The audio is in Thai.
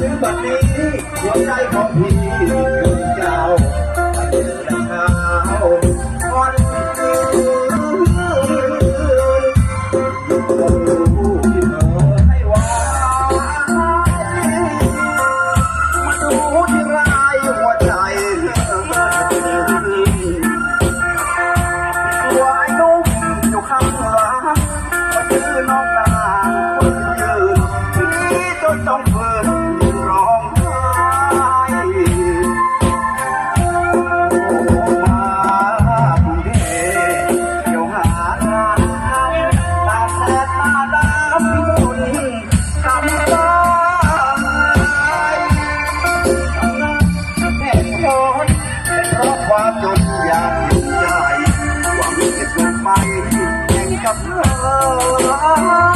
ซื้อบัตรนี้หัวใจของพี่ จนอยากหยุดใจหวังจะจบไปแข่งกับเธอ